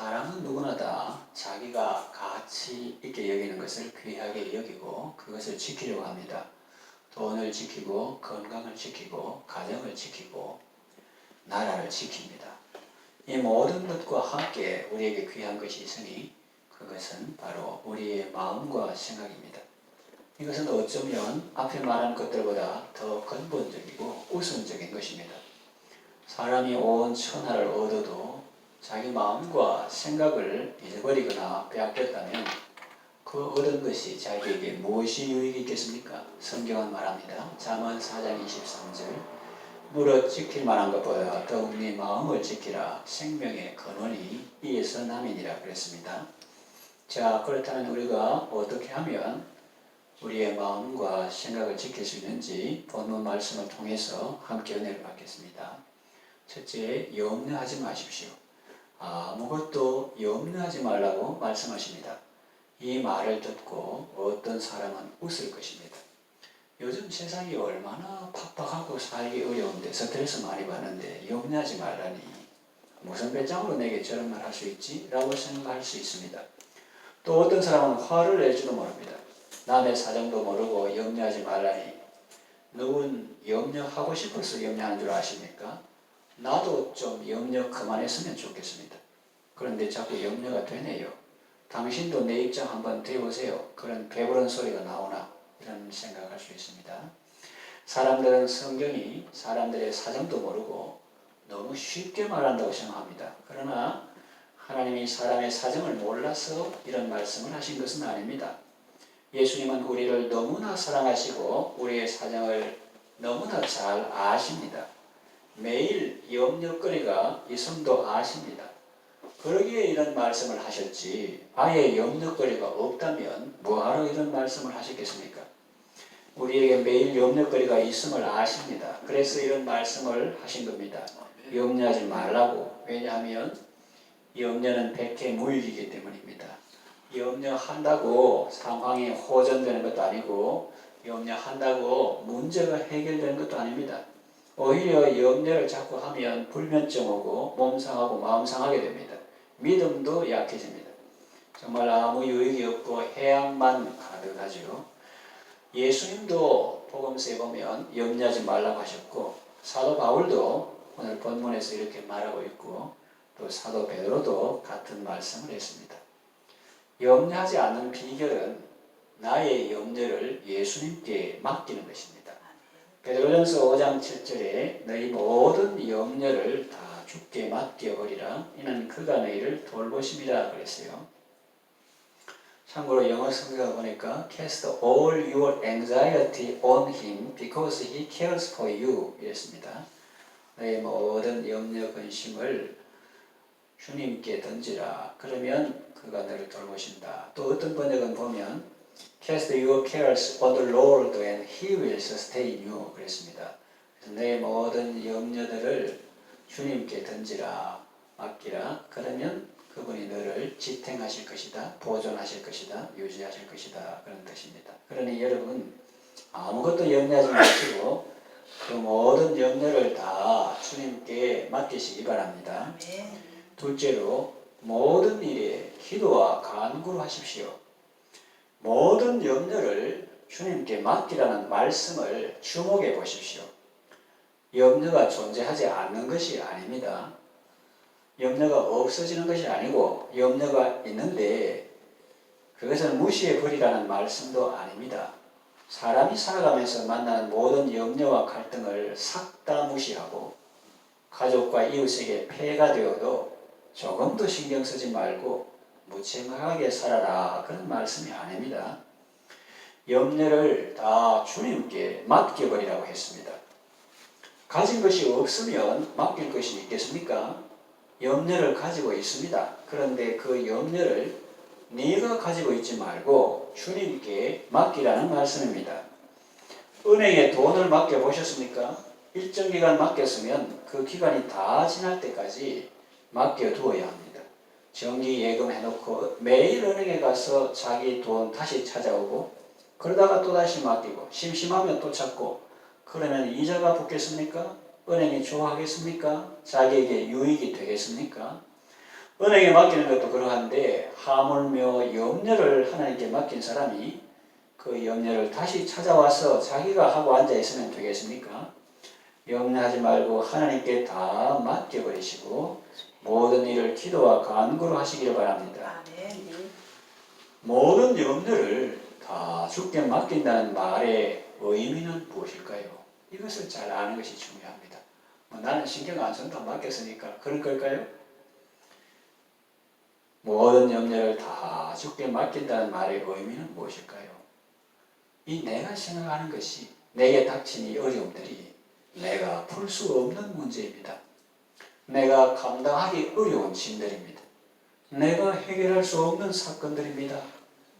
사람은 누구나 다 자기가 가치 있게 여기는 것을 귀하게 여기고 그것을 지키려고 합니다. 돈을 지키고 건강을 지키고 가정을 지키고 나라를 지킵니다. 이 모든 것과 함께 우리에게 귀한 것이 있으니 그것은 바로 우리의 마음과 생각입니다. 이것은 어쩌면 앞에 말한 것들보다 더 근본적이고 우선적인 것입니다. 사람이 온 천하를 얻어도 자기 마음과 생각을 잊어버리거나 빼앗겼다면 그 얻은 것이 자기에게 무엇이 유익이 있겠습니까? 성경은 말합니다. 잠언 4장 23절 무릇 지킬 만한 것보다 더욱 네 마음을 지키라 생명의 근원이 이에서 남이니라 그랬습니다. 자 그렇다면 우리가 어떻게 하면 우리의 마음과 생각을 지킬 수 있는지 본문 말씀을 통해서 함께 은혜를 받겠습니다. 첫째, 염려하지 마십시오. 아무것도 염려하지 말라고 말씀하십니다. 이 말을 듣고 어떤 사람은 웃을 것입니다. 요즘 세상이 얼마나 팍팍하고 살기 어려운데 스트레스 많이 받는데 염려하지 말라니 무슨 배짱으로 내게 저런 말 할 수 있지? 라고 생각할 수 있습니다. 또 어떤 사람은 화를 낼지도 모릅니다. 남의 사정도 모르고 염려하지 말라니 누군 염려하고 싶어서 염려하는 줄 아십니까? 나도 좀 염려 그만했으면 좋겠습니다. 그런데 자꾸 염려가 되네요. 당신도 내 입장 한번 대보세요. 그런 배부른 소리가 나오나 이런 생각할 수 있습니다. 사람들은 성경이 사람들의 사정도 모르고 너무 쉽게 말한다고 생각합니다. 그러나 하나님이 사람의 사정을 몰라서 이런 말씀을 하신 것은 아닙니다. 예수님은 우리를 너무나 사랑하시고 우리의 사정을 너무나 잘 아십니다. 매일 염려거리가 있음도 아십니다. 그러기에 이런 말씀을 하셨지 아예 염려거리가 없다면 뭐하러 이런 말씀을 하셨겠습니까? 우리에게 매일 염려거리가 있음을 아십니다. 그래서 이런 말씀을 하신 겁니다. 염려하지 말라고. 왜냐하면 염려는 백해 무익이기 때문입니다. 염려한다고 상황이 호전되는 것도 아니고 염려한다고 문제가 해결되는 것도 아닙니다. 오히려 염려를 자꾸 하면 불면증 오고 몸 상하고 마음 상하게 됩니다. 믿음도 약해집니다. 정말 아무 유익이 없고 해악만 가득하죠. 예수님도 복음서에 보면 염려하지 말라고 하셨고 사도 바울도 오늘 본문에서 이렇게 말하고 있고 또 사도 베드로도 같은 말씀을 했습니다. 염려하지 않는 비결은 나의 염려를 예수님께 맡기는 것입니다. 베드로전서 5장 7절에 너희 모든 염려를 다 주께 맡겨버리라 이는 그가 너희를 돌보심이라 그랬어요. 참고로 영어 성경을 보니까 cast all your anxiety on him because he cares for you 이랬습니다. 너의 모든 염려 근심을 주님께 던지라. 그러면 그가 너를 돌보신다. 또 어떤 번역은 보면 cast your cares on the Lord and he will sustain you 그랬습니다. 내 모든 염려들을 주님께 던지라. 맡기라. 그러면 그분이 너를 지탱하실 것이다. 보존하실 것이다. 유지하실 것이다. 그런 뜻입니다. 그러니 여러분 아무것도 염려하지 마시고 그 모든 염려를 다 주님께 맡기시기 바랍니다. 둘째로 모든 일에 기도와 간구를 하십시오. 모든 염려를 주님께 맡기라는 말씀을 주목해 보십시오. 염려가 존재하지 않는 것이 아닙니다. 염려가 없어지는 것이 아니고 염려가 있는데 그것을 무시해 버리라는 말씀도 아닙니다. 사람이 살아가면서 만나는 모든 염려와 갈등을 싹 다 무시하고 가족과 이웃에게 폐해가 되어도 조금도 신경 쓰지 말고 무책임하게 살아라 그런 말씀이 아닙니다. 염려를 다 주님께 맡겨버리라고 했습니다. 가진 것이 없으면 맡길 것이 있겠습니까? 염려를 가지고 있습니다. 그런데 그 염려를 네가 가지고 있지 말고 주님께 맡기라는 말씀입니다. 은행에 돈을 맡겨 보셨습니까? 일정 기간 맡겼으면 그 기간이 다 지날 때까지 맡겨 두어야 합니다. 정기 예금 해놓고 매일 은행에 가서 자기 돈 다시 찾아오고 그러다가 또 다시 맡기고 심심하면 또 찾고 그러면 이자가 붙겠습니까? 은행이 좋아하겠습니까? 자기에게 유익이 되겠습니까? 은행에 맡기는 것도 그러한데 하물며 염려를 하나님께 맡긴 사람이 그 염려를 다시 찾아와서 자기가 하고 앉아 있으면 되겠습니까? 염려하지 말고 하나님께 다 맡겨버리시고 기도와 간구로 하시기를 바랍니다. 아멘. 모든 염려를 다 주께 맡긴다는 말의 의미는 무엇일까요? 이것을 잘 아는 것이 중요합니다. 뭐 나는 신경 안 쓴다 맡겼으니까 그럴 걸까요? 모든 염려를 다 주께 맡긴다는 말의 의미는 무엇일까요? 이 내가 생각하는 것이 내게 닥친 이 어려움들이 내가 풀 수 없는 문제입니다. 내가 감당하기 어려운 짐들입니다. 내가 해결할 수 없는 사건들입니다.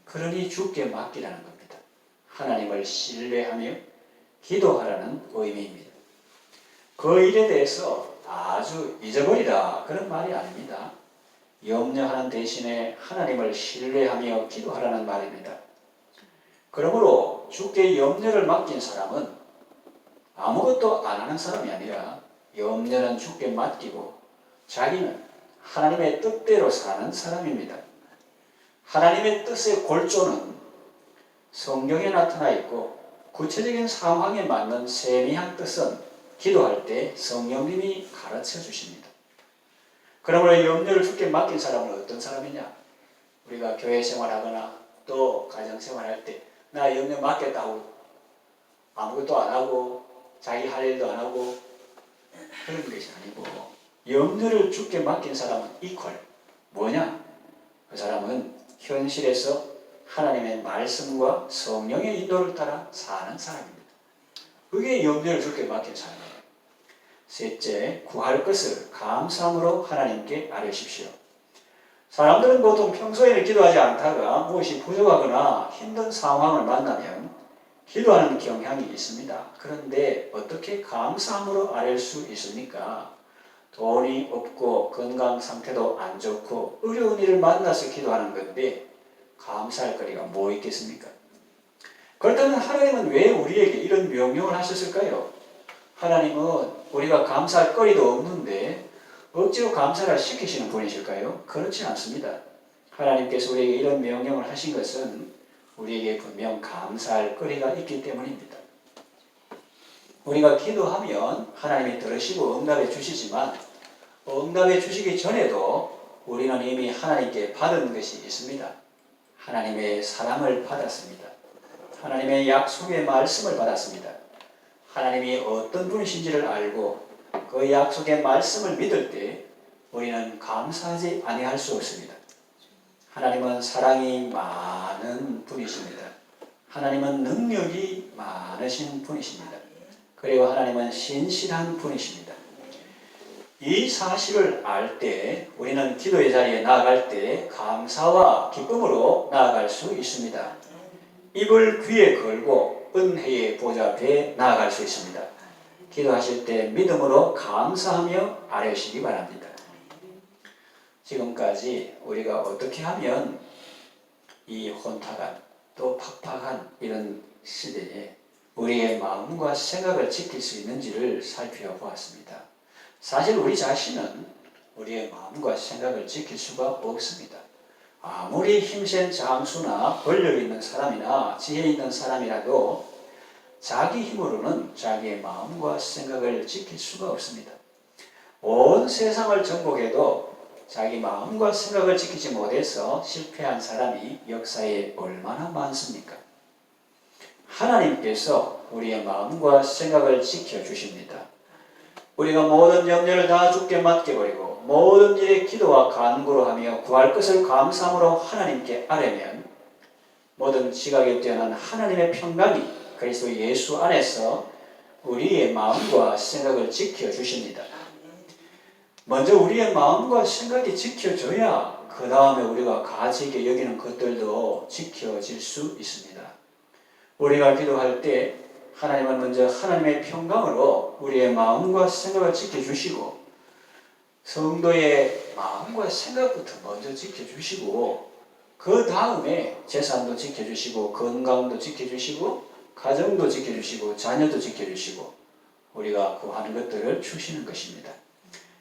그러니 주께 맡기라는 겁니다. 하나님을 신뢰하며 기도하라는 의미입니다. 그 일에 대해서 아주 잊어버리라 그런 말이 아닙니다. 염려하는 대신에 하나님을 신뢰하며 기도하라는 말입니다. 그러므로 주께 염려를 맡긴 사람은 아무것도 안 하는 사람이 아니라 염려는 주께 맡기고 자기는 하나님의 뜻대로 사는 사람입니다. 하나님의 뜻의 골조는 성경에 나타나 있고 구체적인 상황에 맞는 세미한 뜻은 기도할 때 성령님이 가르쳐 주십니다. 그러므로 염려를 주께 맡긴 사람은 어떤 사람이냐? 우리가 교회 생활하거나 또 가정 생활할 때 나 염려 맡겠다고 아무것도 안 하고 자기 할 일도 안 하고 그런 것이 아니고 염려를 주께 맡긴 사람은 이퀄 뭐냐? 그 사람은 현실에서 하나님의 말씀과 성령의 인도를 따라 사는 사람입니다. 그게 염려를 주께 맡긴 사람이에요. 셋째, 구할 것을 감사함으로 하나님께 아뢰십시오. 사람들은 보통 평소에는 기도하지 않다가 무엇이 부족하거나 힘든 상황을 만나면 기도하는 경향이 있습니다. 그런데 어떻게 감사함으로 아뢰 수 있습니까? 돈이 없고 건강 상태도 안 좋고 어려운 일을 만나서 기도하는 건데 감사할 거리가 뭐 있겠습니까? 그렇다면 하나님은 왜 우리에게 이런 명령을 하셨을까요? 하나님은 우리가 감사할 거리도 없는데 억지로 감사를 시키시는 분이실까요? 그렇지 않습니다. 하나님께서 우리에게 이런 명령을 하신 것은 우리에게 분명 감사할 거리가 있기 때문입니다. 우리가 기도하면 하나님이 들으시고 응답해 주시지만 응답해 주시기 전에도 우리는 이미 하나님께 받은 것이 있습니다. 하나님의 사랑을 받았습니다. 하나님의 약속의 말씀을 받았습니다. 하나님이 어떤 분이신지를 알고 그 약속의 말씀을 믿을 때 우리는 감사하지 아니할 수 없습니다. 하나님은 사랑이 많 은 분이십니다. 하나님은 능력이 많으신 분이십니다. 그리고 하나님은 신실한 분이십니다. 이 사실을 알 때 우리는 기도의 자리에 나아갈 때 감사와 기쁨으로 나아갈 수 있습니다. 입을 귀에 걸고 은혜의 보좌 앞에 나아갈 수 있습니다. 기도하실 때 믿음으로 감사하며 아뢰시기 바랍니다. 지금까지 우리가 어떻게 하면 이 혼탁한 또 팍팍한 이런 시대에 우리의 마음과 생각을 지킬 수 있는지를 살펴보았습니다. 사실 우리 자신은 우리의 마음과 생각을 지킬 수가 없습니다. 아무리 힘센 장수나 권력 있는 사람이나 지혜 있는 사람이라도 자기 힘으로는 자기의 마음과 생각을 지킬 수가 없습니다. 온 세상을 정복해도 자기 마음과 생각을 지키지 못해서 실패한 사람이 역사에 얼마나 많습니까? 하나님께서 우리의 마음과 생각을 지켜주십니다. 우리가 모든 염려를 다 주께 맡겨버리고 모든 일에 기도와 간구로 하며 구할 것을 감사함으로 하나님께 아뢰면 모든 지각에 뛰어난 하나님의 평강이 그리스도 예수 안에서 우리의 마음과 생각을 지켜주십니다. 먼저 우리의 마음과 생각이 지켜져야 그 다음에 우리가 가치 있게 여기는 것들도 지켜질 수 있습니다. 우리가 기도할 때 하나님은 먼저 하나님의 평강으로 우리의 마음과 생각을 지켜주시고 성도의 마음과 생각부터 먼저 지켜주시고 그 다음에 재산도 지켜주시고 건강도 지켜주시고 가정도 지켜주시고 자녀도 지켜주시고 우리가 구하는 것들을 주시는 것입니다.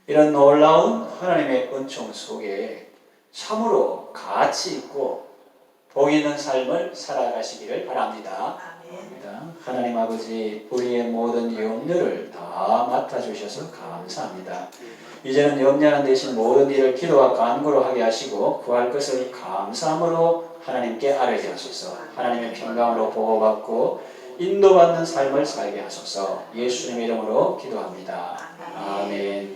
이런 놀라운 하나님의 은총 속에 참으로 가치 있고 복 있는 삶을 살아가시기를 바랍니다. 아멘. 하나님 아버지 우리의 모든 염려를 다 맡아주셔서 감사합니다. 이제는 염려하는 대신 모든 일을 기도와 간구로 하게 하시고 구할 것을 감사함으로 하나님께 아뢰게 하소서 하나님의 평강으로 보호받고 인도받는 삶을 살게 하소서 예수님의 이름으로 기도합니다. 아멘